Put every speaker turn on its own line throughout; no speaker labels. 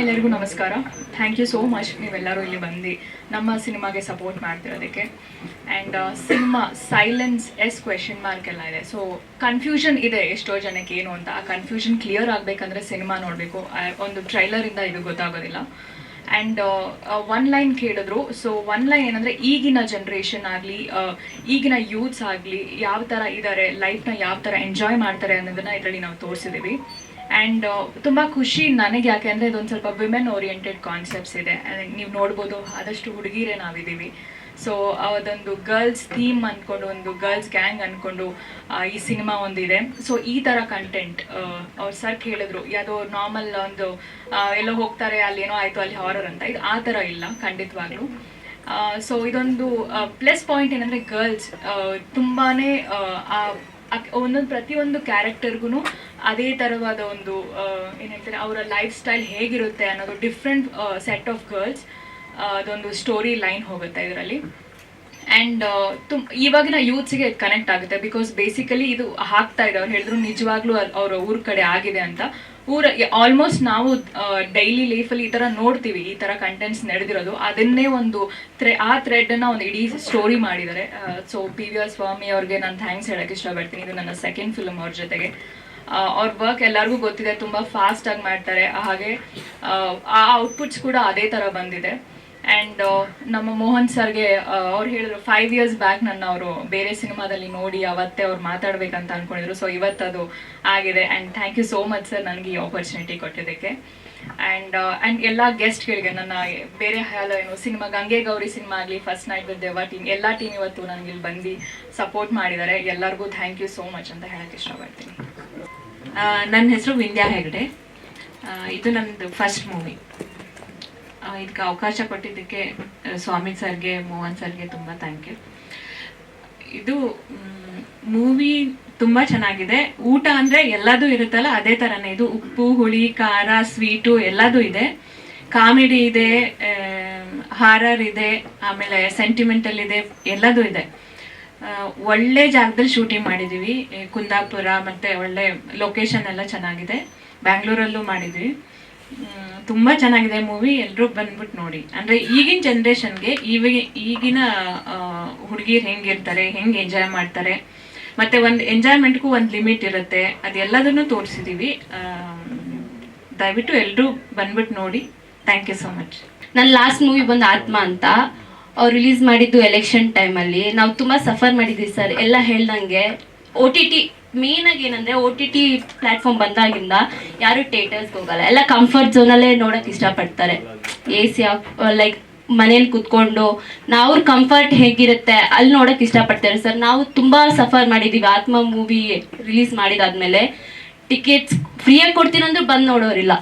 ಎಲ್ಲರಿಗೂ ನಮಸ್ಕಾರ. Thank you so much ನೀವೆಲ್ಲರೂ ಇಲ್ಲಿ ಬಂದು ನಮ್ಮ ಸಿನಿಮಾಗೆ support ಮಾಡ್ತಿರೋದಕ್ಕೆ. And cinema silence S question mark ಎಲ್ಲ ಇದೆ. ಸೊ ಕನ್ಫ್ಯೂಷನ್ ಇದೆ ಎಷ್ಟೋ ಜನಕ್ಕೆ ಏನು ಅಂತ. ಆ ಕನ್ಫ್ಯೂಷನ್ ಕ್ಲಿಯರ್ ಆಗಬೇಕಂದ್ರೆ ಸಿನಿಮಾ ನೋಡಬೇಕು. ಒಂದು ಟ್ರೈಲರಿಂದ ಇದು ಗೊತ್ತಾಗೋದಿಲ್ಲ. ಆ್ಯಂಡ್ ಒನ್ ಲೈನ್ ಕೇಳಿದ್ರು. ಸೊ ಒನ್ ಲೈನ್ ಏನಂದರೆ ಈಗಿನ ಜನ್ರೇಷನ್ ಆಗಲಿ ಈಗಿನ ಯೂತ್ಸ್ ಆಗಲಿ, ಯಾವ ಥರ ಇದ್ದಾರೆ ಲೈಫ್ನ ಯಾವ ಥರ ಎಂಜಾಯ್ ಮಾಡ್ತಾರೆ ಅನ್ನೋದನ್ನ ಇದರಲ್ಲಿ ನಾವು ತೋರಿಸಿದ್ದೀವಿ. ಆ್ಯಂಡ್ ತುಂಬ ಖುಷಿ ನನಗೆ ಯಾಕೆ ಅಂದರೆ ಇದೊಂದು ಸ್ವಲ್ಪ ವಿಮೆನ್ ಓರಿಯೆಂಟೆಡ್ ಕಾನ್ಸೆಪ್ಟ್ಸ್ ಇದೆ. ನೀವು ನೋಡ್ಬೋದು ಆದಷ್ಟು ಹುಡುಗಿರೇ ನಾವಿದ್ದೀವಿ. ಸೊ ಅದೊಂದು ಗರ್ಲ್ಸ್ ಥೀಮ್ ಅಂದ್ಕೊಂಡು ಒಂದು ಗರ್ಲ್ಸ್ ಗ್ಯಾಂಗ್ ಅಂದ್ಕೊಂಡು ಈ ಸಿನಿಮಾ ಒಂದಿದೆ. ಸೊ ಈ ಥರ ಕಂಟೆಂಟ್ ಅವ್ರು ಸರ್ ಕೇಳಿದ್ರು ಯಾವುದೋ ನಾರ್ಮಲ್ ಒಂದು ಆ, ಎಲ್ಲೋ ಹೋಗ್ತಾರೆ ಅಲ್ಲಿ ಏನೋ ಆಯಿತು ಅಲ್ಲಿ ಹಾರರ್ ಅಂತ. ಇದು ಆ ಥರ ಇಲ್ಲ ಖಂಡಿತವಾಗ್ಲೂ. ಸೊ ಇದೊಂದು ಪ್ಲಸ್ ಪಾಯಿಂಟ್ ಏನಂದರೆ ಗರ್ಲ್ಸ್ ತುಂಬಾ ಒಂದೊಂದು ಪ್ರತಿಯೊಂದು ಕ್ಯಾರೆಕ್ಟರ್ಗೂ ಅದೇ ಥರವಾದ ಒಂದು ಏನು ಹೇಳ್ತಾರೆ, ಅವರ ಲೈಫ್ ಸ್ಟೈಲ್ ಹೇಗಿರುತ್ತೆ ಅನ್ನೋದು ಡಿಫ್ರೆಂಟ್ ಸೆಟ್ ಆಫ್ ಗರ್ಲ್ಸ್ ಅದೊಂದು ಸ್ಟೋರಿ ಲೈನ್ ಹೋಗುತ್ತೆ ಇದರಲ್ಲಿ. ಆ್ಯಂಡ್ ತುಮ್, ಇವಾಗಿನ ಯೂತ್ಸ್ಗೆ ಕನೆಕ್ಟ್ ಆಗುತ್ತೆ ಬಿಕಾಸ್ ಬೇಸಿಕಲಿ ಇದು ಹಾಕ್ತಾ ಇದೆ ಅವ್ರು ಹೇಳಿದ್ರು ನಿಜವಾಗ್ಲೂ ಅವ್ರ ಊರ ಕಡೆ ಆಗಿದೆ ಅಂತ. ಊರ ಆಲ್ಮೋಸ್ಟ್ ನಾವು ಡೈಲಿ ಲೈಫಲ್ಲಿ ಈ ಥರ ನೋಡ್ತೀವಿ, ಈ ಥರ ಕಂಟೆಂಟ್ಸ್ ನಡೆದಿರೋದು. ಅದನ್ನೇ ಒಂದು ಥ್ರೆ ಆ ಥ್ರೆಡನ್ನು ಒಂದು ಇಡೀ ಸ್ಟೋರಿ ಮಾಡಿದ್ದಾರೆ. So P V R Swamy ಅವ್ರಿಗೆ ನಾನು ಥ್ಯಾಂಕ್ಸ್ ಹೇಳೋಕ್ಕೆ ಇಷ್ಟಪಡ್ತೀನಿ. ಇದು ನನ್ನ ಸೆಕೆಂಡ್ ಫಿಲ್ಮ್ ಅವ್ರ ಜೊತೆಗೆ. ಅವ್ರ ವರ್ಕ್ ಎಲ್ಲರಿಗೂ ಗೊತ್ತಿದೆ, ತುಂಬ ಫಾಸ್ಟಾಗಿ ಮಾಡ್ತಾರೆ. ಹಾಗೆ, ಆ ಔಟ್ಪುಟ್ಸ್ ಕೂಡ ಅದೇ ಥರ ಬಂದಿದೆ. ಆ್ಯಂಡ್ ನಮ್ಮ ಮೋಹನ್ ಸರ್ಗೆ ಅವ್ರು ಹೇಳಿದ್ರು ಫೈವ್ ಇಯರ್ಸ್ ಬ್ಯಾಕ್ ನನ್ನ ಅವರು ಬೇರೆ ಸಿನಿಮಾದಲ್ಲಿ ನೋಡಿ, ಅವತ್ತೇ ಅವ್ರು ಮಾತಾಡ್ಬೇಕಂತ ಅನ್ಕೊಂಡಿದ್ರು. ಸೊ ಇವತ್ತದು ಆಗಿದೆ. And thank you so much sir ನನಗೆ ಈ ಆಪರ್ಚುನಿಟಿ ಕೊಟ್ಟಿದ್ದಕ್ಕೆ. ಆ್ಯಂಡ್ ಆ್ಯಂಡ್ ಎಲ್ಲ ಗೆಸ್ಟ್ಗಳಿಗೆ ನನ್ನ ಬೇರೆ ಹಾಲ ಏನು, ಸಿನಿಮಾ, ಗಂಗೆ ಗೌರಿ ಸಿನಿಮಾ ಆಗಲಿ first night with Deva team ಎಲ್ಲ ಟೀಮ್ ಇವತ್ತು ನನಗೆ ಇಲ್ಲಿ ಬಂದು ಸಪೋರ್ಟ್ ಮಾಡಿದ್ದಾರೆ. ಎಲ್ಲರಿಗೂ ಥ್ಯಾಂಕ್ ಯು ಸೋ ಮಚ್ ಅಂತ ಹೇಳಕ್ಕೆ ಇಷ್ಟಪಡ್ತೀನಿ.
ನನ್ನ ಹೆಸರು ವಿಂದ್ಯಾ ಹೆಗ್ಡೆ. ಇದು ನನ್ನದು ಫಸ್ಟ್ ಮೂವಿ ಇದಕ್ಕೆ ಅವಕಾಶ ಕೊಟ್ಟಿದ್ದಕ್ಕೆ ಸ್ವಾಮಿ ಸರ್ಗೆ, ಮೋಹನ್ ಸರ್ಗೆ ತುಂಬ ಥ್ಯಾಂಕ್ ಯು ಇದು ಮೂವಿ ತುಂಬ ಚೆನ್ನಾಗಿದೆ. ಊಟ ಅಂದರೆ ಎಲ್ಲದೂ ಇರುತ್ತಲ್ಲ, ಅದೇ ಥರನೇ ಇದು ಉಪ್ಪು, ಹುಳಿ, ಖಾರ ಸ್ವೀಟು ಎಲ್ಲದೂ ಇದೆ. ಕಾಮಿಡಿ ಇದೆ ಹಾರರ್ ಇದೆ, ಆಮೇಲೆ ಸೆಂಟಿಮೆಂಟಲ್ ಇದೆ, ಎಲ್ಲದೂ ಇದೆ. ಒಳ್ಳೆ ಜಾಗದಲ್ಲಿ ಶೂಟಿಂಗ್ ಮಾಡಿದ್ದೀವಿ ಕುಂದಾಪುರ ಮತ್ತು ಒಳ್ಳೆ ಲೊಕೇಶನ್ ಎಲ್ಲ ಚೆನ್ನಾಗಿದೆ. ಬ್ಯಾಂಗ್ಳೂರಲ್ಲೂ ಮಾಡಿದ್ವಿ. ತುಂಬಾ ಚೆನ್ನಾಗಿದೆ ಮೂವಿ ಎಲ್ಲರೂ ಬಂದ್ಬಿಟ್ಟು ನೋಡಿ. ಅಂದ್ರೆ ಈಗಿನ ಜನ್ರೇಷನ್ಗೆ ಇವಾಗ ಈಗಿನ ಹುಡುಗಿರು ಹೆಂಗಿರ್ತಾರೆ, ಹೆಂಗೆ ಎಂಜಾಯ್ ಮಾಡ್ತಾರೆ. ಮತ್ತೆ ಒಂದು ಎಂಜಾಯ್ಮೆಂಟ್ಗೂ ಒಂದು ಲಿಮಿಟ್ ಇರುತ್ತೆ. ಅದೆಲ್ಲದನ್ನು ತೋರಿಸಿದೀವಿ. ದಯವಿಟ್ಟು ಎಲ್ಲರೂ ಬಂದ್ಬಿಟ್ಟು ನೋಡಿ. ಥ್ಯಾಂಕ್ ಯು ಸೊ ಮಚ್
ನನ್ನ ಲಾಸ್ಟ್ ಮೂವಿ ಬಂದು ಆತ್ಮ ಅಂತ. ಅವ್ರು ರಿಲೀಸ್ ಮಾಡಿದ್ದು ಎಲೆಕ್ಷನ್ ಟೈಮಲ್ಲಿ ನಾವು ತುಂಬ ಸಫರ್ ಮಾಡಿದ್ವಿ ಸರ್ ಎಲ್ಲ ಹೇಳ್ದಂಗೆ. ಒ ಟಿ ಟಿ ಮೇಯ್ನಾಗಿ ಏನಂದ್ರೆ ಓ ಟಿ ಟಿ ಪ್ಲಾಟ್ಫಾರ್ಮ್ ಬಂದಾಗಿಂದ ಯಾರು ಥಿಯೇಟರ್ಸ್ ಹೋಗಲ್ಲ. ಎಲ್ಲ ಕಂಫರ್ಟ್ ಝೋನಲ್ಲೇ ನೋಡಕ್ ಇಷ್ಟಪಡ್ತಾರೆ. ಎ ಸಿ ಲೈಕ್ ಮನೇಲಿ ಕುತ್ಕೊಂಡು ನಾವು ಕಂಫರ್ಟ್ ಹೇಗಿರುತ್ತೆ ಅಲ್ಲಿ ನೋಡಕ್ ಇಷ್ಟಪಡ್ತಾರೆ. ಸರ್, ನಾವು ತುಂಬಾ ಸಫರ್ ಮಾಡಿದೀವಿ. ಆತ್ಮ ಮೂವಿ ರಿಲೀಸ್ ಮಾಡಿದಾದ್ಮೇಲೆ ಟಿಕೆಟ್ಸ್ ಫ್ರೀಯಾಗಿ ಕೊಡ್ತೀನಂದ್ರೆ ಬಂದು ನೋಡೋರಿಲ್ಲ.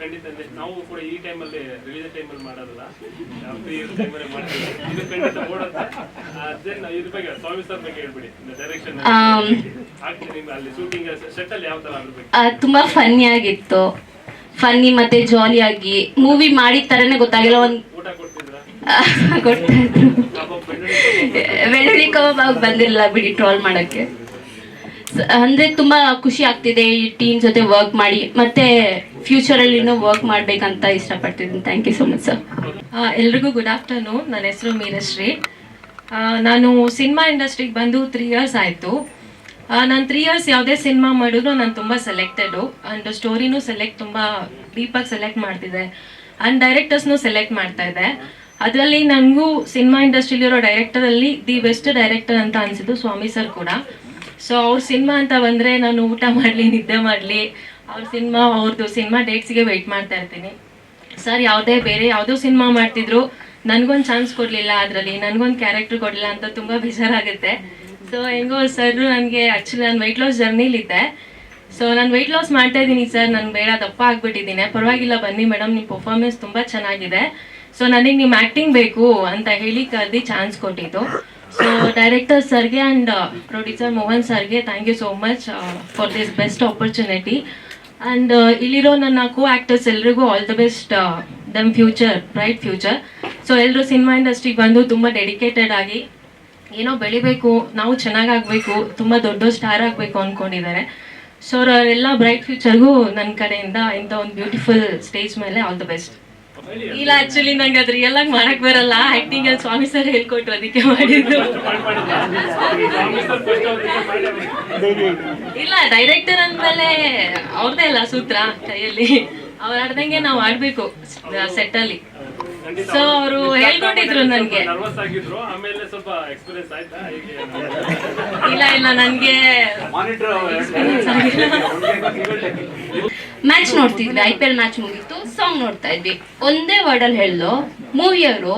ಖಂಡಿತ ನಾವು ಕೂಡ ಈ ಟೈಮಲ್ಲಿ ರಿಲೀಸ್ ಟೈಮಲ್ಲಿ ಮಾಡೋದಲ್ಲ. ನಾವು ಫ್ರೀ ಇರೋ ಟೈಮಲ್ಲಿ ಮಾಡ್ತೀವಿ. ಇದು ಖಂಡಿತ ಓಡುತ್ತೆ ಇದ್ರ ಬಗ್ಗೆ ಸ್ವಾಮಿ ಸರ್ ಬಗ್ಗೆ ಹೇಳ್ಬಿಡಿ. ಡೈರೆಕ್ಷನ್
ಆಮ್.
ಆಗ್ತೀನಿ ನಿಮ್ಗೆ ಅಲ್ಲಿ ಶೂಟಿಂಗ್ ಸೆಟ್ ಅಲ್ಲಿ ಯಾವ ತರ ಅದ್ರ ಬಗ್ಗೆ
ತುಂಬಾ ಫನ್ನಿ ಆಗಿತ್ತು. ಫನ್ನಿ ಮತ್ತೆ ಜಾಲಿಯಾಗಿ ಮೂವಿ ಮಾಡಿದ ತರನೇ ಗೊತ್ತಾಗಿಲ್ಲ. ಒಂದ್
ಊಟ ಕೊಡ್ತಿದ್ರ? ಕಬಾಬ್ ಬೆಳ್ಳುಳ್ಳಿ
ಬೆಳ್ಳುಳ್ಳಿ ಕಬಾಬ್ ಬಂದಿರಲಿಲ್ಲ ಬಿಡಿ ಟ್ರೋಲ್ ಮಾಡಕ್ಕೆ. ಅಂದ್ರೆ ತುಂಬಾ ಖುಷಿ ಆಗ್ತಿದೆ ಈ ಟೀಮ್ ಜೊತೆ ವರ್ಕ್ ಮಾಡಿ, ಮತ್ತೆ ಫ್ಯೂಚರ್ ಅಲ್ಲಿ ಇನ್ನೂ ವರ್ಕ್ ಮಾಡ್ಬೇಕಂತ ಇಷ್ಟಪಡ್ತಿದ್ದೀನಿ. Thank you so much sir
ಎಲ್ರಿಗೂ ಗುಡ್ ಆಫ್ಟರ್ನೂನ್ ನನ್ನ ಹೆಸರು ಮೀನಶ್ರೀ. ನಾನು ಸಿನಿಮಾ ಇಂಡಸ್ಟ್ರಿಗೆ ಬಂದು ತ್ರೀ ಇಯರ್ಸ್ ಆಯಿತು. ನಾನು ತ್ರೀ ಇಯರ್ಸ್ ಯಾವುದೇ ಸಿನಿಮಾ ಮಾಡಿದ್ರು ನಾನು ತುಂಬ ಸೆಲೆಕ್ಟೆಡು ಆ್ಯಂಡ್ ಸ್ಟೋರಿನೂ ಸೆಲೆಕ್ಟ್ ತುಂಬ ಡೀಪಾಗಿ ಸೆಲೆಕ್ಟ್ ಮಾಡ್ತಿದ್ದೆ. ಆ್ಯಂಡ್ ಡೈರೆಕ್ಟರ್ಸ್ನೂ ಸೆಲೆಕ್ಟ್ ಮಾಡ್ತಾ ಇದ್ದೆ. ಅದರಲ್ಲಿ ನನಗೂ ಸಿನಿಮಾ ಇಂಡಸ್ಟ್ರಿಲಿರೋ ಡೈರೆಕ್ಟರಲ್ಲಿ ದಿ ಬೆಸ್ಟ್ ಡೈರೆಕ್ಟರ್ ಅಂತ ಅನಿಸಿದ್ದು ಸ್ವಾಮಿ ಸರ್ ಕೂಡ. ಸೊ ಅವ್ರ ಸಿನಿಮಾ ಅಂತ ಬಂದರೆ ನಾನು ಊಟ ಮಾಡಲಿ, ನಿದ್ದೆ ಮಾಡಲಿ. ಅವ್ರ ಸಿನಿಮಾ ಅವ್ರದ್ದು ಸಿನಿಮಾ ಡೇಟ್ಸ್ಗೆ ವೆಯ್ಟ್ ಮಾಡ್ತಾ ಇರ್ತೀನಿ. ಸರ್ ಯಾವುದೇ ಬೇರೆ, ಯಾವುದೋ ಸಿನಿಮಾ ಮಾಡ್ತಿದ್ರು, ನನಗೊಂದು ಚಾನ್ಸ್ ಕೊಡಲಿಲ್ಲ ಅದರಲ್ಲಿ, ನನಗೊಂದು ಕ್ಯಾರೆಕ್ಟರ್ ಕೊಡಲಿಲ್ಲ ಅಂತ ತುಂಬ ಬೇಜಾರಾಗುತ್ತೆ. ಸೊ ಹೆಂಗೋ ಸರ್ ನನಗೆ ಆ್ಯಕ್ಚುಲಿ ನಾನು ವೆಯ್ಟ್ ಲಾಸ್ ಜರ್ನಿಲಿದ್ದೆ ಸೊ ನಾನು ವೆಯ್ಟ್ ಲಾಸ್ ಮಾಡ್ತಾ ಇದ್ದೀನಿ ಸರ್ ನಾನು ಬೇಡ, ದಪ್ಪ ಆಗ್ಬಿಟ್ಟಿದ್ದೀನಿ. ಪರವಾಗಿಲ್ಲ, ಬನ್ನಿ ಮೇಡಮ್ ನಿಮ್ಮ ಪರ್ಫಾರ್ಮೆನ್ಸ್ ತುಂಬ ಚೆನ್ನಾಗಿದೆ. ಸೊ ನನಗೆ ನಿಮ್ಮ ಆ್ಯಕ್ಟಿಂಗ್ ಬೇಕು ಅಂತ ಹೇಳಿ ಕರೆದು ಚಾನ್ಸ್ ಕೊಟ್ಟಿದ್ದು. ಸೊ ಡೈರೆಕ್ಟರ್ ಸರ್ಗೆ ಆ್ಯಂಡ್ ಪ್ರೊಡ್ಯೂಸರ್ ಮೋಹನ್ ಸರ್ಗೆ thank you so much for this best opportunity and ಇಲ್ಲಿರೋ ನನ್ನ ಕೋ ಆ್ಯಕ್ಟರ್ಸ್ ಎಲ್ರಿಗೂ ಆಲ್ ದ ಬೆಸ್ಟ್ ದಮ್ ಫ್ಯೂಚರ್ ಬ್ರೈಟ್ ಫ್ಯೂಚರ್ ಸೊ ಎಲ್ಲರೂ ಸಿನಿಮಾ ಇಂಡಸ್ಟ್ರಿಗೆ ಬಂದು ತುಂಬ ಡೆಡಿಕೇಟೆಡ್ ಆಗಿ, ಏನೋ ಬೆಳಿಬೇಕು, ನಾವು ಚೆನ್ನಾಗಾಗಬೇಕು, ತುಂಬ ದೊಡ್ಡ ಸ್ಟಾರ್ ಆಗಬೇಕು ಅಂದ್ಕೊಂಡಿದ್ದಾರೆ ಸೊ ಅವರೆಲ್ಲ ಬ್ರೈಟ್ ಫ್ಯೂಚರ್ಗೂ ನನ್ನ ಕಡೆಯಿಂದ ಇಂಥ ಒಂದು ಬ್ಯೂಟಿಫುಲ್ ಸ್ಟೇಜ್ ಮೇಲೆ ಆಲ್ ದ ಬೆಸ್ಟ್ ಇಲ್ಲ ಆಕ್ಚುಲಿ ನಂಗೆ ಅದು ರಿಯಲ್ ಆಗಿ ಮಾಡಕ್ ಬರಲ್ಲ. ಆಕ್ಟಿಂಗ್ ಅಲ್ಲಿ ಸ್ವಾಮಿ ಸರ್ ಹೇಳ್ಕೊಟ್ರು ಅದಕ್ಕೆ ಮಾಡಿದ್ದು. ಇಲ್ಲ ಡೈರೆಕ್ಟರ್ ಅಂದ್ಮೇಲೆ ಅವ್ರದೇ ಅಲ್ಲ ಸೂತ್ರ ಕೈಯಲ್ಲಿ. ಅವ್ರ ಆಡ್ದಂಗೆ ನಾವು ಆಡ್ಬೇಕು ಸೆಟ್ ಅಲ್ಲಿ. ಸೊ ಅವರು ಹೇಳ್ಕೊಟ್ಟಿದ್ರು ನನ್ಗೆ. ಇಲ್ಲ ಇಲ್ಲ ನನ್ಗೆ
ಮ್ಯಾಚ್ ನೋಡ್ತಿದ್ವಿ ಐ ಪಿ ಎಲ್ ಮ್ಯಾಚ್ ಮುಗೀತು ಸಾಂಗ್ ನೋಡ್ತಾ ಇದ್ವಿ. ಒಂದೇ ವರ್ಡಲ್ಲಿ ಹೇಳ್ದೋ ಮೂವಿಯವರು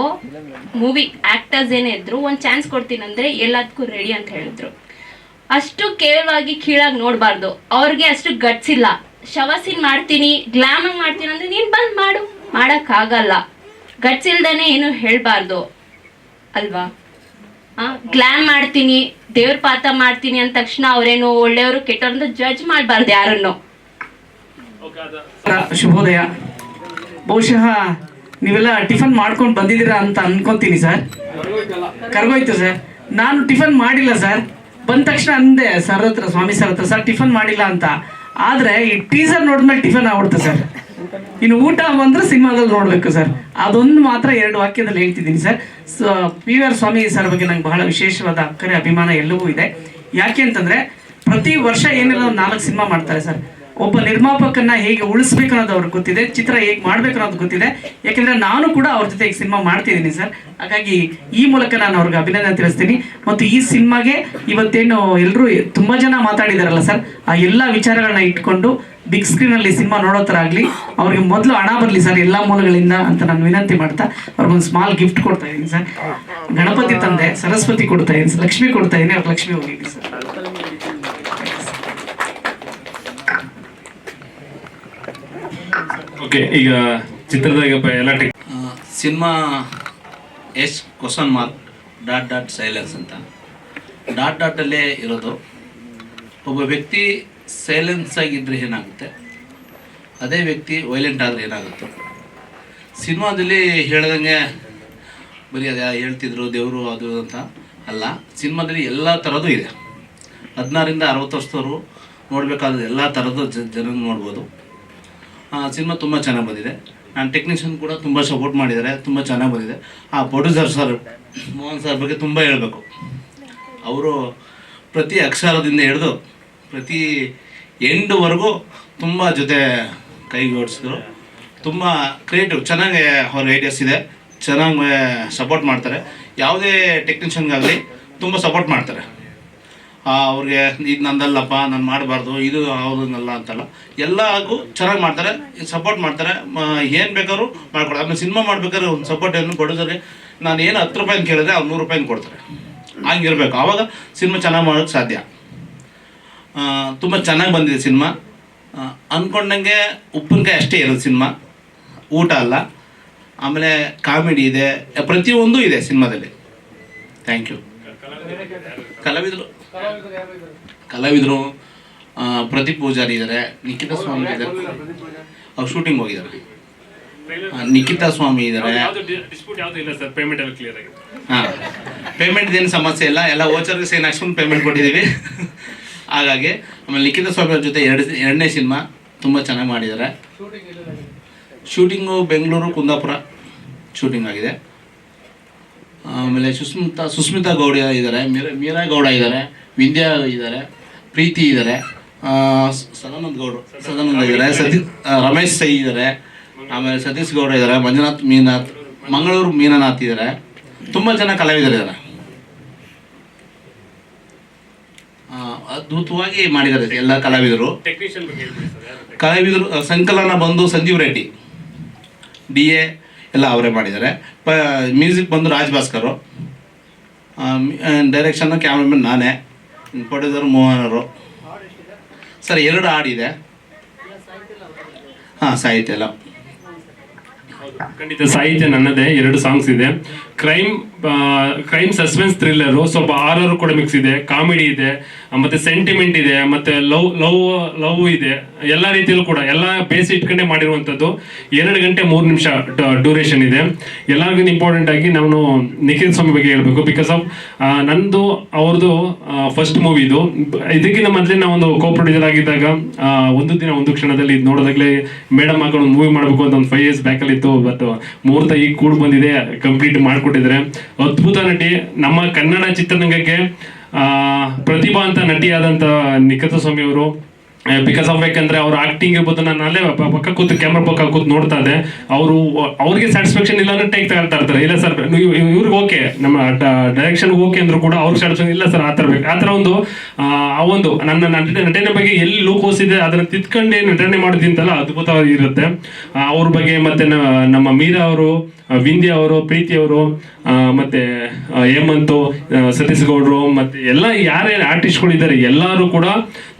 ಮೂವಿ ಆಕ್ಟರ್ಸ್ ಏನೇ ಇದ್ರು, ಒಂದು ಚಾನ್ಸ್ ಕೊಡ್ತೀನಿ ಅಂದ್ರೆ ಎಲ್ಲದಕ್ಕೂ ರೆಡಿ ಅಂತ ಹೇಳಿದ್ರು. ಅಷ್ಟು ಕೇಳವಾಗಿ ಕೀಳಾಗಿ ನೋಡಬಾರ್ದು. ಅವ್ರಿಗೆ ಅಷ್ಟು ಗಟ್ಸ್ ಇಲ್ಲ ಶವಸಿನ್ ಮಾಡ್ತೀನಿ ಗ್ಲಾಮ್ ಮಾಡ್ತೀನಿ ಅಂದ್ರೆ ನೀನು ಬಂದ್ ಮಾಡು. ಮಾಡೋಕ್ಕಾಗಲ್ಲ. ಗಟ್ಸ್ ಇಲ್ದೇನೆ ಏನು ಹೇಳ್ಬಾರ್ದು. ಅಲ್ವಾ? ಗ್ಲಾಮ್ ಮಾಡ್ತೀನಿ, ದೇವ್ರ ಪಾತ ಮಾಡ್ತೀನಿ ಅಂದ ತಕ್ಷಣ ಅವ್ರೇನು ಒಳ್ಳೆಯವರು ಕೆಟ್ಟವ್ರಂತ ಜಡ್ಜ್ ಮಾಡಬಾರ್ದು ಯಾರನ್ನು.
ಶುಭೋದಯ. ಬಹುಶಃ ನೀವೆಲ್ಲ ಟಿಫನ್ ಮಾಡ್ಕೊಂಡು ಬಂದಿದ್ದೀರಾ ಅಂತ ಅನ್ಕೊಂತೀನಿ ಸರ್. ಕರ್ಗೋಯ್ತು ಸರ್. ನಾನು ಟಿಫನ್ ಮಾಡಿಲ್ಲ ಸರ್. ಬಂದ ತಕ್ಷಣ ಅಂದೆ, ಸರ್ ಹತ್ರ, ಸ್ವಾಮಿ ಸರ್ ಹತ್ರ, ಸರ್ ಟಿಫನ್ ಮಾಡಿಲ್ಲ ಅಂತ. ಆದ್ರೆ ಈ ಟೀಸರ್ ನೋಡಿದ್ಮೇಲೆ ಟಿಫನ್ ಆಗ್ಬಿಡ್ತು ಸರ್. ಇನ್ನು ಊಟ ಬಂದ್ರೆ ಸಿನಿಮಾದಲ್ಲಿ ನೋಡ್ಬೇಕು ಸರ್. ಅದೊಂದು ಮಾತ್ರ ಎರಡು ವಾಕ್ಯದಲ್ಲಿ ಹೇಳ್ತಿದ್ದೀನಿ sir. P V R Swamy sir ಬಗ್ಗೆ ನಂಗೆ ಬಹಳ ವಿಶೇಷವಾದ ಅಕ್ಕರೆ, ಅಭಿಮಾನ ಎಲ್ಲವೂ ಇದೆ. ಯಾಕೆ ಅಂತಂದ್ರೆ ಪ್ರತಿ ವರ್ಷ ಏನಿಲ್ಲ ನಾಲ್ಕು ಸಿನಿಮಾ ಮಾಡ್ತಾರೆ ಸರ್. ಒಬ್ಬ ನಿರ್ಮಾಪಕನ್ನ ಹೇಗೆ ಉಳಿಸ್ಬೇಕು ಅನ್ನೋದು ಅವ್ರಿಗೆ ಗೊತ್ತಿದೆ, ಚಿತ್ರ ಹೇಗೆ ಮಾಡ್ಬೇಕು ಅನ್ನೋದು ಗೊತ್ತಿದೆ. ಯಾಕೆಂದ್ರೆ ನಾನು ಕೂಡ ಅವ್ರ ಜೊತೆ ಸಿನಿಮಾ ಮಾಡ್ತಿದ್ದೀನಿ ಸರ್. ಹಾಗಾಗಿ ಈ ಮೂಲಕ ನಾನು ಅವ್ರಿಗೆ ಅಭಿನಂದನೆ ತಿಳಿಸ್ತೀನಿ. ಮತ್ತು ಈ ಸಿನಿಮಾಗೆ ಇವತ್ತೇನು ಎಲ್ಲರೂ ತುಂಬಾ ಜನ ಮಾತಾಡಿದಾರಲ್ಲ ಸರ್, ಆ ಎಲ್ಲ ವಿಚಾರಗಳನ್ನ ಇಟ್ಕೊಂಡು ಬಿಗ್ ಸ್ಕ್ರೀನ್ ಅಲ್ಲಿ ಸಿನಿಮಾ ನೋಡೋ ಥರ ಆಗಲಿ, ಅವ್ರಿಗೆ ಮೊದಲು ಹಣ ಬರಲಿ ಸರ್, ಎಲ್ಲ ಮೂಲಗಳಿಂದ ಅಂತ ನಾನು ವಿನಂತಿ ಮಾಡ್ತಾ, ಅವ್ರಿಗೊಂದು ಸ್ಮಾಲ್ ಗಿಫ್ಟ್ ಕೊಡ್ತಾ ಇದ್ದೀನಿ ಸರ್. ಗಣಪತಿ ತಂದೆ, ಸರಸ್ವತಿ ಕೊಡ್ತಾ ಇದ್ದೀನಿ ಲಕ್ಷ್ಮಿ ಕೊಡ್ತಾ ಇದ್ದೀನಿ ಅವ್ರಿಗೆ ಲಕ್ಷ್ಮಿ ಹೋಗಿದ್ದೀನಿ ಸರ್.
ಈಗ ಚಿತ್ರದಾಗ ಎಲ್ಲ
cinema S question mark, dot dot silence ಅಂತ. ಡಾಟ್ ಡಾಟಲ್ಲೇ ಇರೋದು. ಒಬ್ಬ ವ್ಯಕ್ತಿ ಸೈಲೆನ್ಸ್ ಆಗಿದ್ದರೆ ಏನಾಗುತ್ತೆ? ಅದೇ ವ್ಯಕ್ತಿ ವೈಲೆಂಟ್ ಆದರೆ ಏನಾಗುತ್ತೆ? ಸಿನಿಮಾದಲ್ಲಿ ಹೇಳ್ದಂಗೆ ಬರೀ ಅದ ಹೇಳ್ತಿದ್ರು, ದೇವರು ಅದು ಅಂತ ಅಲ್ಲ. ಸಿನಿಮಾದಲ್ಲಿ ಎಲ್ಲ ಥರದ್ದು ಇದೆ. ಹದಿನಾರಿಂದ ಅರವತ್ತು ವರ್ಷದವರು ನೋಡಬೇಕಾದ ಎಲ್ಲ ಥರದ ಜನ ನೋಡ್ಬೋದು. ಸಿನಿಮಾ ತುಂಬ ಚೆನ್ನಾಗಿ ಬಂದಿದೆ. ನಾನು ಟೆಕ್ನಿಷಿಯನ್ ಕೂಡ ತುಂಬ ಸಪೋರ್ಟ್ ಮಾಡಿದ್ದಾರೆ, ತುಂಬ ಚೆನ್ನಾಗಿ ಬಂದಿದೆ. ಆ ಪ್ರೊಡ್ಯೂಸರ್ ಸರ್ ಮೋಹನ್ ಸರ್ ಬಗ್ಗೆ ತುಂಬ ಹೇಳಬೇಕು. ಅವರು ಪ್ರತಿ ಅಕ್ಷರದಿಂದ ಹಿಡಿದು ಪ್ರತಿ ಎಂಡ್ವರೆಗೂ ತುಂಬ ಜೊತೆ ಕೈಗೂಡಿಸಿದ್ರು ತುಂಬ ಕ್ರಿಯೇಟಿವ್ ಚೆನ್ನಾಗಿ ಅವ್ರ ಐಡಿಯಾಸ್ ಇದೆ. ಚೆನ್ನಾಗಿ ಸಪೋರ್ಟ್ ಮಾಡ್ತಾರೆ. ಯಾವುದೇ ಟೆಕ್ನಿಷಿಯನ್ಗಾಗಲಿ ತುಂಬ ಸಪೋರ್ಟ್ ಮಾಡ್ತಾರೆ. ಅವ್ರಿಗೆ ಇದು ನಂದಲ್ಲಪ್ಪ ನಾನು ಮಾಡಬಾರ್ದು ಇದು ಅವ್ರನ್ನಲ್ಲ ಅಂತಲ್ಲ. ಎಲ್ಲಕ್ಕೂ ಚೆನ್ನಾಗಿ ಮಾಡ್ತಾರೆ ಸಪೋರ್ಟ್ ಮಾಡ್ತಾರೆ. ಏನು ಬೇಕಾದ್ರೂ ಮಾಡ್ಕೊಡ್ತಾರೆ. ಆಮೇಲೆ ಸಿನಿಮಾ ಮಾಡ್ಬೇಕಾದ್ರೆ ಒಂದು ಸಪೋರ್ಟ್ ಏನು ಪ್ರೊಡ್ಯೂಸರ್ಗೆ ನಾನು ಏನು ಹತ್ತು ರೂಪಾಯಿ ಕೇಳಿದ್ರೆ ಅವ್ರು ನೂರು ರೂಪಾಯಿ ಕೊಡ್ತಾರೆ. ಹಂಗಿರ್ಬೇಕು. ಆವಾಗ ಸಿನಿಮಾ ಚೆನ್ನಾಗಿ ಮಾಡೋಕ್ಕೆ ಸಾಧ್ಯ. ತುಂಬ ಚೆನ್ನಾಗಿ ಬಂದಿದೆ ಸಿನಿಮಾ. ಅಂದ್ಕೊಂಡಂಗೆ ಉಪ್ಪಿನಕಾಯಿ ಅಷ್ಟೇ ಇರೋದು ಸಿನಿಮಾ. ಊಟ ಅಲ್ಲ. ಆಮೇಲೆ ಕಾಮಿಡಿ ಇದೆ. ಪ್ರತಿಯೊಂದು ಇದೆ ಸಿನಿಮಾದಲ್ಲಿ. ಥ್ಯಾಂಕ್ ಯು ಕಲಾವಿದರು ಕಲಾವಿದರು ಪ್ರದೀಪ್ ಪೂಜಾರಿ ಇದ್ದಾರೆ ನಿಖಿತಾ ಸ್ವಾಮಿ ಇದ್ದಾರೆ ಅವ್ರು ಶೂಟಿಂಗ್ ಹೋಗಿದ್ದಾರೆ. ನಿಖಿತಾ ಸ್ವಾಮಿ ಇದ್ದಾರೆ ಹಾಂ ಪೇಮೆಂಟ್ ಏನು ಸಮಸ್ಯೆ ಇಲ್ಲ ಎಲ್ಲ ಓಚರ್ಗೆ ಸೇನ್ ಹಾಕ್ಸ್ಕೊಂಡು ಪೇಮೆಂಟ್ ಕೊಟ್ಟಿದ್ದೀವಿ ಹಾಗಾಗಿ ಆಮೇಲೆ ನಿಖಿತಾ ಸ್ವಾಮಿ ಅವ್ರ ಜೊತೆ ಎರಡು ಎರಡನೇ ಸಿನಿಮಾ ತುಂಬ ಚೆನ್ನಾಗಿ ಮಾಡಿದ್ದಾರೆ ಶೂಟಿಂಗು ಬೆಂಗಳೂರು ಕುಂದಾಪುರ. ಶೂಟಿಂಗ್ ಆಗಿದೆ. ಆಮೇಲೆ ಸುಸ್ಮಿತಾ ಸುಸ್ಮಿತಾ ಗೌಡ ಇದ್ದಾರೆ ಮೀರಾ ಮೀರಾ ಗೌಡ ಇದ್ದಾರೆ ವಿಂದ್ಯಾ ಇದ್ದಾರೆ ಪ್ರೀತಿ ಇದ್ದಾರೆ ಸದಾನಂದ ಗೌಡ ಸದಾನಂದ ಇದ್ದಾರೆ ಸತಿ ರಮೇಶ್ ಸೈ ಇದ್ದಾರೆ ಆಮೇಲೆ ಸತೀಶ್ ಗೌಡ ಇದ್ದಾರೆ ಮಂಜುನಾಥ್ ಮೀನಾಥ್ ಮಂಗಳೂರು ಮೀನನಾಥ್ ಇದ್ದಾರೆ. ತುಂಬ ಜನ ಕಲಾವಿದರಿದ್ದಾರೆ ಅದ್ಭುತವಾಗಿ ಮಾಡಿದ್ದಾರೆ ಎಲ್ಲ ಕಲಾವಿದರು. ಕಲಾವಿದರು ಸಂಕಲನ ಬಂದು ಸಂಜೀವ್ ರೆಡ್ಡಿ ಡಿ ಎ ಎಲ್ಲ ಅವರೇ ಮಾಡಿದ್ದಾರೆ. ಮ್ಯೂಸಿಕ್ ಬಂದು ರಾಜ್ ಭಾಸ್ಕರು. ಡೈರೆಕ್ಷನ್ನು ಕ್ಯಾಮ್ರಾಮನ್ ನಾನೇ. ಪ್ರೊಡ್ಯೂಸರ್ ಮೋಹನರು. ಸರ್, ಎರಡು ಹಾಡಿದೆ ಹಾಂ, ಸಾಹಿತ್ಯ ಎಲ್ಲ.
ಖಂಡಿತ ಸಾಹಿತ್ಯ ನನ್ನದೇ. ಎರಡು ಸಾಂಗ್ಸ್ ಇದೆ. ಕ್ರೈಮ್ ಕ್ರೈಮ್ ಸಸ್ಪೆನ್ಸ್ ಥ್ರಿಲ್ಲರು ಸ್ವಲ್ಪ ಆರರ್ ಕೂಡ ಮಿಕ್ಸ್ ಇದೆ ಕಾಮಿಡಿ ಇದೆ, ಮತ್ತೆ ಸೆಂಟಿಮೆಂಟ್ ಇದೆ, ಮತ್ತೆ ಲವ್ ಲವ್ ಲವ್ ಇದೆ. ಎಲ್ಲ ರೀತಿಯಲ್ಲೂ ಕೂಡ, ಎಲ್ಲ ಬೇಸ್ ಇಟ್ಕೊಂಡೇ ಮಾಡಿರುವಂಥದ್ದು ಎರಡು ಗಂಟೆ ಮೂರು ನಿಮಿಷ ಡ್ಯೂರೇಷನ್ ಇದೆ. ಎಲ್ಲರಿಗೂ ಇಂಪಾರ್ಟೆಂಟ್ ಆಗಿ ನಾನು ನಿಖಿಲ್ ಸ್ವಾಮಿ ಬಗ್ಗೆ ಹೇಳ್ಬೇಕು. ಬಿಕಾಸ್ ಆಫ್ ನಂದು, ಅವ್ರದ್ದು ಫಸ್ಟ್ ಮೂವಿ ಇದು. ಇದಕ್ಕಿಂತ ಮೊದಲೇ ನಾವು ಒಂದು ಕೋ ಆಗಿದ್ದಾಗ ಒಂದು ದಿನ ಒಂದು ಕ್ಷಣದಲ್ಲಿ ಇದು ನೋಡೋದಾಗ್ಲೇ ಮೇಡಮ್ ಹಾಕೊಂಡು ಮೂವಿ ಮಾಡಬೇಕು ಅಂತ ಒಂದು ಫೈವ್ ಇಯರ್ಸ್ ಬ್ಯಾಕಲ್ಲಿ ಇತ್ತು. ಬಟ್ ಮೂರ್ತ ಈಗ ಕೂಡ ಬಂದಿದೆ ಕಂಪ್ಲೀಟ್ ಮಾಡಿಕೊಟ್ಟಿದ್ದಾರೆ. ಅದ್ಭುತ ನಟಿ. ನಮ್ಮ ಕನ್ನಡ ಚಿತ್ರರಂಗಕ್ಕೆ ಪ್ರತಿಭಾ ಅಂತ ನಟಿಯಾದಂಥ ನಿಖತ ಸ್ವಾಮಿ ಅವರು. ಬಿಕಾಸ್ ಆಫ್ ಯಾಕಂದ್ರೆ ಅವ್ರ ಆಕ್ಟಿಂಗ್ ಇರ್ಬೋದು ನಾನು ಅಲ್ಲೇ ಪಕ್ಕ ಕೂತು ಕ್ಯಾಮ್ರಾ ಪಕ್ಕ ಕೂತು ನೋಡ್ತಾ ಇದ್ದೆ. ಅವರು, ಅವ್ರಿಗೆ ಸ್ಯಾಟಿಸ್ಫ್ಯಾಕ್ಷನ್ ಇಲ್ಲ ಅಂದ್ರೆ ಟೇಕ್ ತಗೊಳ್ತಾ ಇರ್ತಾರೆ. ಇಲ್ಲ ಸರ್ ಇವ್ರಿಗೆ ಓಕೆ ನಮ್ಮ ಡೈರೆಕ್ಷನ್ ಓಕೆ ಅಂದ್ರು ಕೂಡ ಅವ್ರಿಗೆ ಸ್ಯಾಟಿಸ್ಫ್ಯಾಕ್ಷನ್ ಇಲ್ಲ ಸರ್ ಆ ಥರ ಬೇಕು. ಆ ಥರ ಒಂದು, ಆ ಒಂದು ನನ್ನ ನಟನೆ ಬಗ್ಗೆ ಎಲ್ಲಿ ಲೂಕೋಸ್ ಇದೆ ಅದನ್ನ ತಿದ್ಕೊಂಡೇ ನಟನೆ ಮಾಡೋದಿಂತಲ್ಲ ಅದ್ಭುತವಾಗಿರುತ್ತೆ ಅವ್ರ ಬಗ್ಗೆ ಮತ್ತೆ ನಮ್ಮ ಮೀರಾ ಅವರು ವಿಂದ್ಯ ಅವರು, ಪ್ರೀತಿ ಅವರು ಮತ್ತೆ ಹೇಮಂತ್ ಸತೀಶ್ ಗೌಡ್ರು, ಮತ್ತೆ ಎಲ್ಲ ಯಾರ್ಯಾರು ಆರ್ಟಿಸ್ಟ್ಗಳಿದ್ದಾರೆ ಎಲ್ಲರೂ ಕೂಡ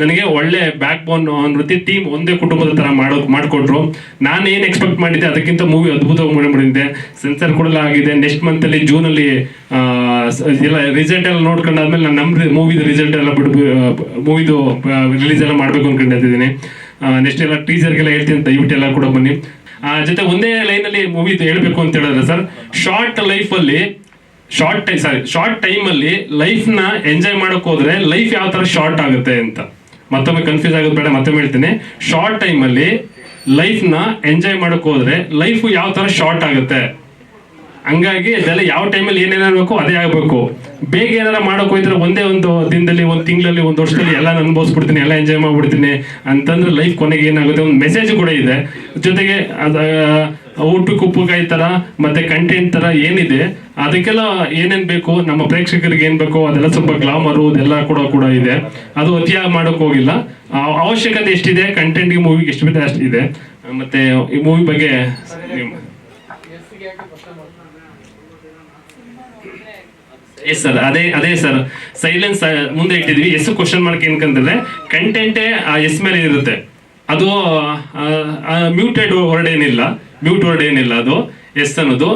ನನಗೆ ಒಳ್ಳೆ ಬ್ಯಾಕ್ ಬೋನ್ ನೃತ್ಯ ಟೀಮ್ ಒಂದೇ ಕುಟುಂಬದ ತರ ಮಾಡೋ ಮಾಡಿಕೊಟ್ರು. ನಾನು ಏನು ಎಕ್ಸ್ಪೆಕ್ಟ್ ಮಾಡಿದ್ದೆ? ಅದಕ್ಕಿಂತ ಮೂವಿ ಅದ್ಭುತವಾಗಿ ಮಾಡಿ ಮಾಡಿದ್ದೆ ಸೆನ್ಸರ್ ಕೂಡ ಆಗಿದೆ. ನೆಕ್ಸ್ಟ್ ಮಂತ್ ಅಲ್ಲಿ ಜೂನ್ ಅಲ್ಲಿ ಎಲ್ಲ ರಿಸಲ್ಟ್ ಎಲ್ಲ ನೋಡ್ಕೊಂಡಾದ್ಮೇಲೆ ನಾನು ನಮ್ಮ ಮೂವಿದು ರಿಸಲ್ಟ್ ಎಲ್ಲ ಬಿಟ್ಟು ಮೂವಿದು ರಿಲೀಸ್ ಎಲ್ಲ ಮಾಡ್ಬೇಕು ಅನ್ಕೊಂಡಿದ್ದೀನಿ ನೆಕ್ಸ್ಟ್ ಎಲ್ಲ ಟೀಸರ್ಗೆಲ್ಲ ಹೇಳ್ತೀನಿ ದಯವಿಟ್ಟು ಎಲ್ಲ ಕೂಡ ಬನ್ನಿ. ಆ, ಜೊತೆ ಒಂದೇ ಲೈನ್ ಅಲ್ಲಿ ಮೂವಿ ಹೇಳ್ಬೇಕು ಅಂತ ಹೇಳಿದ್ರೆ ಸರ್ ಶಾರ್ಟ್ ಲೈಫ್ ಅಲ್ಲಿ short time sorry short time ಅಲ್ಲಿ ಲೈಫ್ನ ಎಂಜಾಯ್ ಮಾಡಕ್ ಹೋದ್ರೆ ಲೈಫ್ ಯಾವ ತರ ಶಾರ್ಟ್ ಆಗುತ್ತೆ ಅಂತ. ಮತ್ತೊಮ್ಮೆ ಕನ್ಫ್ಯೂಸ್ ಆಗೋದು ಬೇಡ, ಮತ್ತೊಮ್ಮೆ ಹೇಳ್ತೀನಿ. ಶಾರ್ಟ್ ಟೈಮ್ ಅಲ್ಲಿ ಲೈಫ್ನ ಎಂಜಾಯ್ ಮಾಡಕ್ ಹೋದ್ರೆ ಲೈಫ್ ಯಾವ ತರ ಶಾರ್ಟ್ ಆಗುತ್ತೆ? ಹಂಗಾಗಿ ಅದೆಲ್ಲ ಯಾವ ಟೈಮಲ್ಲಿ ಏನೇನಾಗಬೇಕು ಅದೇ ಆಗಬೇಕು. ಬೇಗ ಏನಾರ ಮಾಡೋಕೆ ಹೋಯ್ತಾರೆ ಒಂದೇ ಒಂದು ದಿನದಲ್ಲಿ, ಒಂದು ತಿಂಗಳಲ್ಲಿ, ಒಂದು ವರ್ಷದಲ್ಲಿ ಎಲ್ಲ ಅನುಭವಿಸ್ಬಿಡ್ತೀನಿ, ಎಲ್ಲ ಎಂಜಾಯ್ ಮಾಡ್ಬಿಡ್ತೀನಿ ಅಂತಂದ್ರೆ ಲೈಫ್ ಕೊನೆಗೆ ಏನಾಗುತ್ತೆ? ಒಂದು ಮೆಸೇಜ್ ಕೂಡ ಇದೆ. ಜೊತೆಗೆ ಅದ ಊಟಕ್ಕೆ ಉಪ್ಪುಕಾಯಿ ತರ, ಮತ್ತೆ ಕಂಟೆಂಟ್ ತರ ಏನಿದೆ, ಅದಕ್ಕೆಲ್ಲ ಏನೇನ್ ಬೇಕು, ನಮ್ಮ ಪ್ರೇಕ್ಷಕರಿಗೆ ಏನ್ ಬೇಕು, ಅದೆಲ್ಲ ಸ್ವಲ್ಪ ಗ್ಲಾಮರು ಅದೆಲ್ಲ ಕೂಡ ಕೂಡ ಇದೆ. ಅದು ಅತಿಯಾಗಿ ಮಾಡಕ್ ಹೋಗಿಲ್ಲ. ಅವಶ್ಯಕತೆ ಎಷ್ಟಿದೆ ಕಂಟೆಂಟ್ಗೆ ಮೂವಿಗೆ ಎಷ್ಟು ಬೇಕು ಅಷ್ಟಿದೆ ಮತ್ತೆ ಈ ಮೂವಿ ಬಗ್ಗೆ ಎಸ್ ಸರ್ ಅದೇ ಅದೇ ಸರ್ ಸೈಲೆನ್ಸ್ ಮುಂದೆ ಇಟ್ಟಿದ್ವಿ. ಎಸ್ ಕ್ವಶನ್ ಮಾರ್ಕ್ ಏನ್ಕಂತಂದ್ರೆ ಕಂಟೆಂಟೇ ಆ ಎಸ್ ಮೇಲೆ ಇರುತ್ತೆ. ಅದು ಮ್ಯೂಟೆಡ್ ವರ್ಡ್ ಏನಿಲ್ಲ ಮ್ಯೂಟ್ ವರ್ಡ್ ಏನಿಲ್ಲ ಅದು, ಎಸ್ ಅನ್ನೋದು.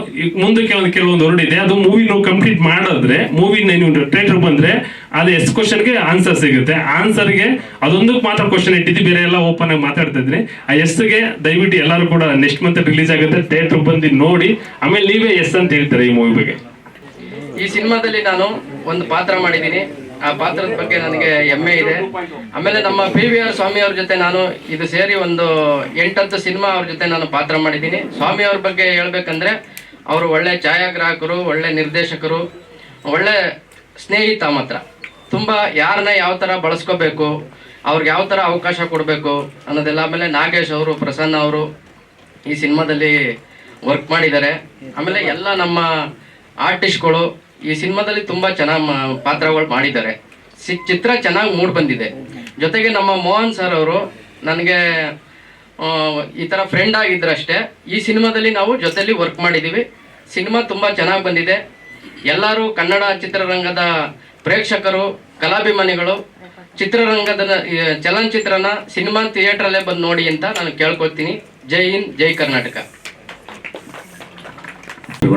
ಮುಂದಕ್ಕೆ ಒಂದು ಕೆಲವೊಂದು ವರ್ಡ್ ಇದೆ. ಅದು ಮೂವಿ ನಾವು ಕಂಪ್ಲೀಟ್ ಮಾಡಿದ್ರೆ ಮೂವಿ ನೀವು ಥಿಯೇಟರ್ ಬಂದ್ರೆ, ಅದು ಎಸ್ ಕ್ವಶನ್ಗೆ ಆನ್ಸರ್ ಸಿಗುತ್ತೆ. ಆನ್ಸರ್ಗೆ ಅದೊಂದಕ್ಕೆ ಮಾತ್ರ ಕ್ವಶನ್ ಇಟ್ಟಿದ್ದು ಬೇರೆ ಎಲ್ಲ ಓಪನ್ ಆಗಿ ಮಾತಾಡ್ತಾ ಇದ್ರಿ. ಆ ಎಸ್ಗೆ ದಯವಿಟ್ಟು ಎಲ್ಲರೂ ಕೂಡ ನೆಕ್ಸ್ಟ್ ಮಂತ್ ರಿಲೀಸ್ ಆಗುತ್ತೆ. ಥಿಯೇಟರ್ ಬಂದು ನೋಡಿ. ಆಮೇಲೆ ನೀವೇ ಎಸ್ ಅಂತ ಹೇಳ್ತಾರೆ ಈ ಮೂವಿ ಬಗ್ಗೆ?
ಈ ಸಿನಿಮಾದಲ್ಲಿ ನಾನು ಒಂದು ಪಾತ್ರ ಮಾಡಿದ್ದೀನಿ. ಆ ಪಾತ್ರದ ಬಗ್ಗೆ ನನಗೆ ಹೆಮ್ಮೆ ಇದೆ. ಆಮೇಲೆ ನಮ್ಮ ಪಿ ವಿ ಆರ್ ಸ್ವಾಮಿ ಅವ್ರ ಜೊತೆ ನಾನು ಇದು ಸೇರಿ ಒಂದು ಎಂಟತ್ತು ಸಿನಿಮಾ ಅವ್ರ ಜೊತೆ ನಾನು ಪಾತ್ರ ಮಾಡಿದ್ದೀನಿ. ಸ್ವಾಮಿ ಅವ್ರ ಬಗ್ಗೆ ಹೇಳ್ಬೇಕಂದ್ರೆ ಅವರು ಒಳ್ಳೆ ಛಾಯಾಗ್ರಾಹಕರು, ಒಳ್ಳೆ ನಿರ್ದೇಶಕರು, ಒಳ್ಳೆ ಸ್ನೇಹಿತ ಮಾತ್ರ. ತುಂಬ ಯಾರನ್ನ ಯಾವ ಥರ ಬಳಸ್ಕೋಬೇಕು, ಅವ್ರಿಗೆ ಯಾವ ಥರ ಅವಕಾಶ ಕೊಡಬೇಕು ಅನ್ನೋದೆಲ್ಲ ಆಮೇಲೆ ನಾಗೇಶ್ ಅವರು, ಪ್ರಸನ್ನ ಅವರು ಈ ಸಿನಿಮಾದಲ್ಲಿ ವರ್ಕ್ ಮಾಡಿದ್ದಾರೆ. ಆಮೇಲೆ ಎಲ್ಲ ನಮ್ಮ ಆರ್ಟಿಸ್ಟ್ಗಳು ಈ ಸಿನಿಮಾದಲ್ಲಿ ತುಂಬಾ ಚೆನ್ನಾಗಿ ಪಾತ್ರಗಳು ಮಾಡಿದ್ದಾರೆ. ಚಿತ್ರ ಚೆನ್ನಾಗಿ ಮೂಡ್ ಬಂದಿದೆ. ಜೊತೆಗೆ ನಮ್ಮ ಮೋಹನ್ ಸರ್ ಅವರು ನನಗೆ ಈ ಥರ ಫ್ರೆಂಡ್ ಆಗಿದ್ರಷ್ಟೇ ಈ ಸಿನಿಮಾದಲ್ಲಿ ನಾವು ಜೊತೆಲಿ ವರ್ಕ್ ಮಾಡಿದ್ದೀವಿ ಸಿನಿಮಾ ತುಂಬ ಚೆನ್ನಾಗಿ ಬಂದಿದೆ. ಎಲ್ಲರೂ ಕನ್ನಡ ಚಿತ್ರರಂಗದ ಪ್ರೇಕ್ಷಕರು, ಕಲಾಭಿಮಾನಿಗಳು, ಚಿತ್ರರಂಗದ ಚಲನಚಿತ್ರನ ಸಿನಿಮಾ ಥಿಯೇಟ್ರಲ್ಲೇ ಬಂದು ನೋಡಿ ಅಂತ ನಾನು ಕೇಳ್ಕೊತೀನಿ ಜೈ ಹಿಂದ್, ಜೈ ಕರ್ನಾಟಕ.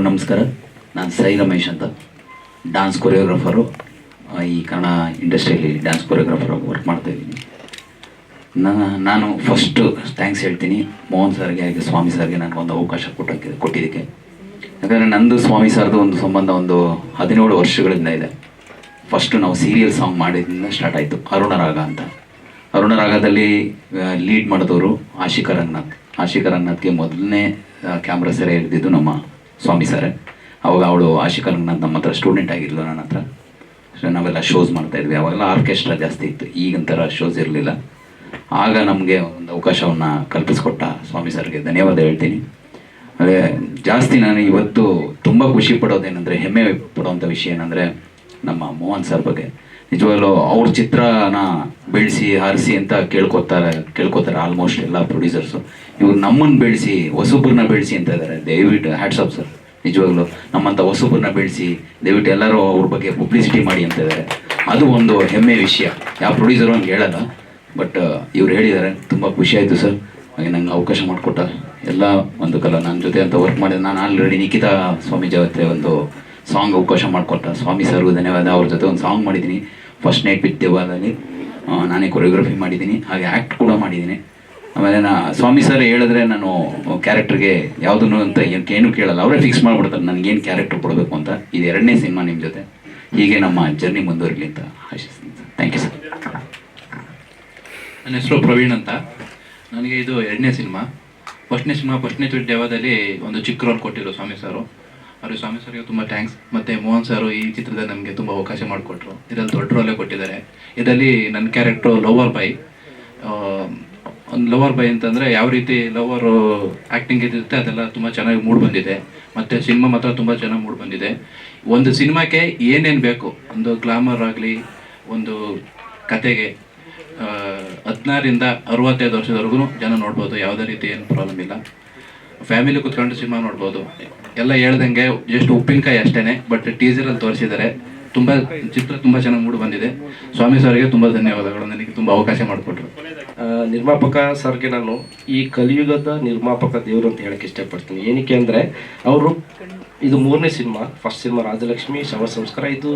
ನಮಸ್ಕಾರ. ನಾನು ಸೈ ರಮೇಶ್ ಅಂತ. ಡ್ಯಾನ್ಸ್ ಕೊರಿಯೋಗ್ರಾಫರು ಈ ಕನ್ನಡ ಇಂಡಸ್ಟ್ರಿಯಲ್ಲಿ ಡ್ಯಾನ್ಸ್ ಕೊರಿಯೋಗ್ರಾಫರ್ ವರ್ಕ್ ಮಾಡ್ತಾ ಇದ್ದೀನಿ. ನಾನು ಫಸ್ಟು ಥ್ಯಾಂಕ್ಸ್ ಹೇಳ್ತೀನಿ ಮೋಹನ್ ಸರ್ಗೆ, ಹಾಗೆ ಸ್ವಾಮಿ ಸರ್ಗೆ ನನಗೆ ಒಂದು ಅವಕಾಶ ಕೊಟ್ಟಕ್ಕೆ, ಕೊಟ್ಟಿದ್ದಕ್ಕೆ. ಯಾಕಂದರೆ ನಂದು ಸ್ವಾಮಿ ಸರ್ದು ಒಂದು ಸಂಬಂಧ ಒಂದು ಹದಿನೇಳು ವರ್ಷಗಳಿಂದ ಇದೆ. ಫಸ್ಟು ನಾವು ಸೀರಿಯಲ್ ಸಾಂಗ್ ಮಾಡಿದ್ರಿಂದ ಸ್ಟಾರ್ಟ್ ಆಯಿತು, ಅರುಣರಾಗ ಅಂತ. ಅರುಣ ರಾಗದಲ್ಲಿ ಲೀಡ್ ಮಾಡಿದವರು ಆಶಿಕಾ ರಂಗನಾಥ್ ಆಶಿಕಾ ರಂಗನಾಥ್ಗೆ ಮೊದಲನೇ ಕ್ಯಾಮ್ರಾ ಸೆರೆ ಹಿಡಿದಿದ್ದು ನಮ್ಮ ಸ್ವಾಮಿ ಸರೇ. ಅವಾಗ ಅವಳು ಆಶಿಕಾ ರಂಗನಾಥ್ ನಮ್ಮ ಹತ್ರ ಸ್ಟೂಡೆಂಟ್ ಆಗಿದ್ಲು ನನ್ನ ಹತ್ರ. ಸೊ ನಾವೆಲ್ಲ ಶೋಸ್ ಮಾಡ್ತಾ ಇದ್ವಿ. ಅವಾಗೆಲ್ಲ ಆರ್ಕೆಸ್ಟ್ರಾ ಜಾಸ್ತಿ ಇತ್ತು. ಈಗಿನ ಥರ ಶೋಸ್ ಇರಲಿಲ್ಲ. ಆಗ ನಮಗೆ ಒಂದು ಅವಕಾಶವನ್ನು ಕಲ್ಪಿಸ್ಕೊಟ್ಟ ಸ್ವಾಮಿ ಸರ್ಗೆ ಧನ್ಯವಾದ ಹೇಳ್ತೀನಿ. ಅದೇ ಜಾಸ್ತಿ ನಾನು ಇವತ್ತು ತುಂಬ ಖುಷಿ ಪಡೋದೇನೆಂದರೆ, ಹೆಮ್ಮೆ ಪಡೋವಂಥ ವಿಷಯ ಏನಂದರೆ, ನಮ್ಮ ಮೋಹನ್ ಸರ್ ಬಗ್ಗೆ. ನಿಜವಾಗ್ಲೂ ಅವ್ರ ಚಿತ್ರನ ಬೆಳೆಸಿ ಹಾರಿಸಿ ಅಂತ ಕೇಳ್ಕೊತಾರೆ ಕೇಳ್ಕೊತಾರೆ ಆಲ್ಮೋಸ್ಟ್ ಎಲ್ಲ ಪ್ರೊಡ್ಯೂಸರ್ಸು ಇವ್ರು ನಮ್ಮನ್ನು ಬೆಳೆಸಿ, ಹೊಸಬ್ರನ್ನ ಬೆಳೆಸಿ ಅಂತ ಇದ್ದಾರೆ ದಯವಿಟ್ಟು ಆಫ್ ಸರ್ ನಿಜವಾಗ್ಲೂ ನಮ್ಮಂಥ ಹೊಸಬ್ರನ್ನ ಬೆಳೆಸಿ ದಯವಿಟ್ಟು ಎಲ್ಲರೂ ಅವ್ರ ಬಗ್ಗೆ ಪಬ್ಲಿಸಿಟಿ ಮಾಡಿ ಅಂತ ಇದ್ದಾರೆ. ಅದು ಒಂದು ಹೆಮ್ಮೆ ವಿಷಯ. ಯಾವ ಪ್ರೊಡ್ಯೂಸರು ಹಂಗೆ ಹೇಳಲ್ಲ ಬಟ್ ಇವ್ರು ಹೇಳಿದ್ದಾರೆ, ತುಂಬ ಖುಷಿ ಆಯಿತು ಸರ್. ಹಾಗೆ ನಂಗೆ ಅವಕಾಶ ಮಾಡಿಕೊಟ್ಟ ಎಲ್ಲ ಒಂದು ಕಲ ನನ್ನ ಜೊತೆ ಅಂತ ವರ್ಕ್ ಮಾಡಿದ ನಾನು ಆಲ್ರೆಡಿ ನಿಖಿತಾ ಸ್ವಾಮಿ ಜೊತೆ ಒಂದು ಸಾಂಗ್ ಅವಕಾಶ ಮಾಡಿಕೊಟ್ಟ. ಸ್ವಾಮಿ ಸರ್ ಧನ್ಯವಾದ. ಅವ್ರ ಜೊತೆ ಒಂದು ಸಾಂಗ್ ಮಾಡಿದ್ದೀನಿ. ಫಸ್ಟ್ ನೈಟ್ ವಿತ್ ದೇವಾಲಯಲ್ಲಿ ನಾನೇ ಕೊರಿಯೋಗ್ರಫಿ ಮಾಡಿದ್ದೀನಿ. ಹಾಗೆ ಆ್ಯಕ್ಟ್ ಕೂಡ ಮಾಡಿದ್ದೀನಿ. ಆಮೇಲೆ ನಾ ಸ್ವಾಮಿ ಸರ್ ಹೇಳಿದ್ರೆ ನಾನು ಕ್ಯಾರೆಕ್ಟರ್ಗೆ ಯಾವುದನ್ನು ಅಂತ ಏನ್- ಕೇಳಲ್ಲ. ಅವರೇ ಫಿಕ್ಸ್ ಮಾಡಿಬಿಡ್ತಾರೆ. ನನಗೇನು ಕ್ಯಾರೆಕ್ಟರ್ ಕೊಡಬೇಕು ಅಂತ. ಇದು ಎರಡನೇ ಸಿನಿಮಾ ನಿಮ್ಮ ಜೊತೆ. ಹೀಗೆ ನಮ್ಮ ಜರ್ನಿ ಮುಂದುವರಿಲಿ ಅಂತ ಆಶಿಸ್ತೀನಿ ಥ್ಯಾಂಕ್ ಯು ಸರ್
ನನ್ನ ಹೆಸರು ಪ್ರವೀಣ್ ಅಂತ. ನನಗೆ ಇದು ಎರಡನೇ ಸಿನಿಮಾ. ಫಸ್ಟ್ನೇ ಸಿನಿಮಾ ಫಸ್ಟ್ನೇ ದೇವದಲ್ಲಿ ಒಂದು ಚಿಕ್ಕ ರೋಲ್ ಕೊಟ್ಟಿದ್ರು ಸ್ವಾಮಿ ಸರು. ಅವರು ಸ್ವಾಮಿ ಸರ್ಗೆ ತುಂಬ ಥ್ಯಾಂಕ್ಸ್ ಮತ್ತು ಮೋಹನ್ ಸರು ಈ ಚಿತ್ರದಲ್ಲಿ ನಮಗೆ ತುಂಬ ಅವಕಾಶ ಮಾಡಿಕೊಟ್ರು. ಇದರಲ್ಲಿ ದೊಡ್ಡ ರೋಲೇ ಕೊಟ್ಟಿದ್ದಾರೆ. ಇದರಲ್ಲಿ ನನ್ನ ಕ್ಯಾರೆಕ್ಟ್ರು ಲೋವರ್ ಬೈ ಒಂದು ಲವರ್ ಬೈ ಅಂತಂದರೆ ಯಾವ ರೀತಿ ಲವರು ಆ್ಯಕ್ಟಿಂಗ್ ಇದ್ದಿರುತ್ತೆ ಅದೆಲ್ಲ ತುಂಬ ಚೆನ್ನಾಗಿ ಮೂಡ್ ಬಂದಿದೆ. ಮತ್ತು ಸಿನಿಮಾ ಮಾತ್ರ ತುಂಬ ಚೆನ್ನಾಗಿ ಮೂಡ್ ಬಂದಿದೆ. ಒಂದು ಸಿನಿಮಾಕ್ಕೆ ಏನೇನು ಬೇಕು, ಒಂದು ಗ್ಲಾಮರ್ ಆಗಲಿ, ಒಂದು ಕತೆಗೆ ಹದಿನಾರಿಂದ ಅರವತ್ತೈದು ವರ್ಷದವರೆಗೂ ಜನ ನೋಡ್ಬೋದು, ಯಾವುದೇ ರೀತಿ ಏನು ಪ್ರಾಬ್ಲಮ್ ಇಲ್ಲ. ಫ್ಯಾಮಿಲಿ ಕುತ್ಕೊಂಡು ಸಿನಿಮಾ ನೋಡ್ಬೋದು. ಎಲ್ಲ ಹೇಳ್ದಂಗೆ ಜಸ್ಟ್ ಉಪ್ಪಿನಕಾಯಿ ಅಷ್ಟೇ ಬಟ್ ಟೀಸರಲ್ಲಿ ತೋರಿಸಿದ್ದಾರೆ. ತುಂಬ ಚಿತ್ರ ತುಂಬ ಚೆನ್ನಾಗಿ ಮೂಡಿ ಬಂದಿದೆ. ಸ್ವಾಮಿ ಸರ್ಗೆ ತುಂಬ ಧನ್ಯವಾದಗಳು, ನನಗೆ ತುಂಬ ಅವಕಾಶ ಮಾಡಿಕೊಟ್ರು.
ನಿರ್ಮಾಪಕ ಸರ್ಗೆ ನಾನು ಈ ಕಲಿಯುಗದ ನಿರ್ಮಾಪಕ ದೇವರು ಅಂತ ಹೇಳಕ್ಕೆ ಇಷ್ಟಪಡ್ತೀನಿ. ಏನಕ್ಕೆ ಅಂದರೆ ಅವರು ಇದು ಮೂರನೇ ಸಿನಿಮಾ, ಫಸ್ಟ್ ಸಿನಿಮಾ ರಾಜಲಕ್ಷ್ಮಿ, ಶವ ಸಂಸ್ಕಾರ, ಇದು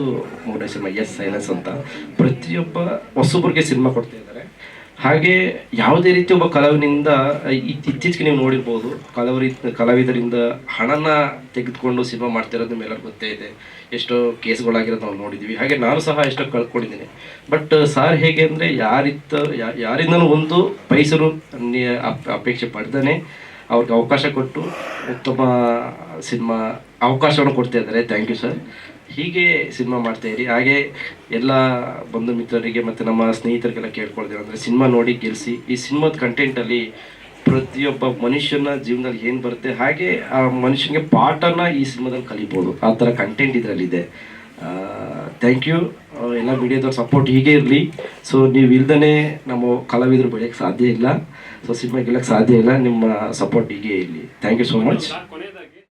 ಮೂರನೇ ಸಿನಿಮಾ ಎಸ್, ಸೈಲೆನ್ಸ್ ಅಂತ. ಪ್ರತಿಯೊಬ್ಬ ಹೊಸಬ್ರಿಗೆ ಸಿನಿಮಾ ಕೊಡ್ತಾ ಹಾಗೆ ಯಾವುದೇ ರೀತಿ ಒಬ್ಬ ಕಲಾವಿನಿಂದ ಇತ್- ಇತ್ತೀಚೆಗೆ ನೀವು ನೋಡಿರ್ಬೋದು, ಕಲಾವಿದ, ಕಲಾವಿದರಿಂದ ಹಣನ ತೆಗೆದುಕೊಂಡು ಸಿನಿಮಾ ಮಾಡ್ತಿರೋದು ನಿಮ್ಮೆಲ್ಲರಿಗೂ ಗೊತ್ತೇ ಇದೆ. ಎಷ್ಟೋ ಕೇಸ್ಗಳಾಗಿರೋದು ನಾವು ನೋಡಿದ್ದೀವಿ ಹಾಗೆ ನಾನು ಸಹ ಎಷ್ಟೋ ಕಳ್ಕೊಂಡಿದ್ದೀನಿ. ಬಟ್ ಸಾರ್ ಹೇಗೆ ಅಂದರೆ, ಯಾರಿತ್ತ ಯಾರಿಂದನೂ ಒಂದು ಪೈಸರು ಅಪೇಕ್ಷೆ ಪಡ್ದೇ ಅವ್ರಿಗೆ ಅವಕಾಶ ಕೊಟ್ಟು ಉತ್ತಮ ಸಿನಿಮಾ ಅವಕಾಶವನ್ನು ಕೊಡ್ತಾ ಇದ್ದಾರೆ. Thank you sir. ಹೀಗೆ ಸಿನಿಮಾ ಮಾಡ್ತಾ ಇರಿ. ಹಾಗೆ ಎಲ್ಲ ಬಂಧು ಮಿತ್ರರಿಗೆ ಮತ್ತು ನಮ್ಮ ಸ್ನೇಹಿತರಿಗೆಲ್ಲ ಕೇಳ್ಕೊಳ್ತೇವೆ. ಅಂದರೆ ಸಿನಿಮಾ ನೋಡಿ ಗೆಲ್ಲಿಸಿ ಈ ಸಿನಿಮಾದ ಕಂಟೆಂಟಲ್ಲಿ ಪ್ರತಿಯೊಬ್ಬ ಮನುಷ್ಯನ ಜೀವನದಲ್ಲಿ ಏನು ಬರುತ್ತೆ, ಹಾಗೆ ಆ ಮನುಷ್ಯನಿಗೆ ಪಾಠನ ಈ ಸಿನಿಮಾದಲ್ಲಿ ಕಲಿಬೋದು. ಆ ಥರ ಕಂಟೆಂಟ್ ಇದರಲ್ಲಿದೆ. ಥ್ಯಾಂಕ್ ಯು ಎಲ್ಲ ಮೀಡಿಯಾದವ್ರ ಸಪೋರ್ಟ್ ಹೀಗೆ ಇರಲಿ. ಸೊ ನೀವು ಇಲ್ದೇ ನಮ್ಮ ಕಲಾವಿದರು ಬೆಳೆಯೋಕ್ಕೆ ಸಾಧ್ಯ ಇಲ್ಲ. ಸೊ ಸಿನಿಮಾ ಗೆಲ್ಲಕ್ಕೆ ಸಾಧ್ಯ ಇಲ್ಲ. ನಿಮ್ಮ ಸಪೋರ್ಟ್ ಹೀಗೆ ಇರಲಿ. Thank you so much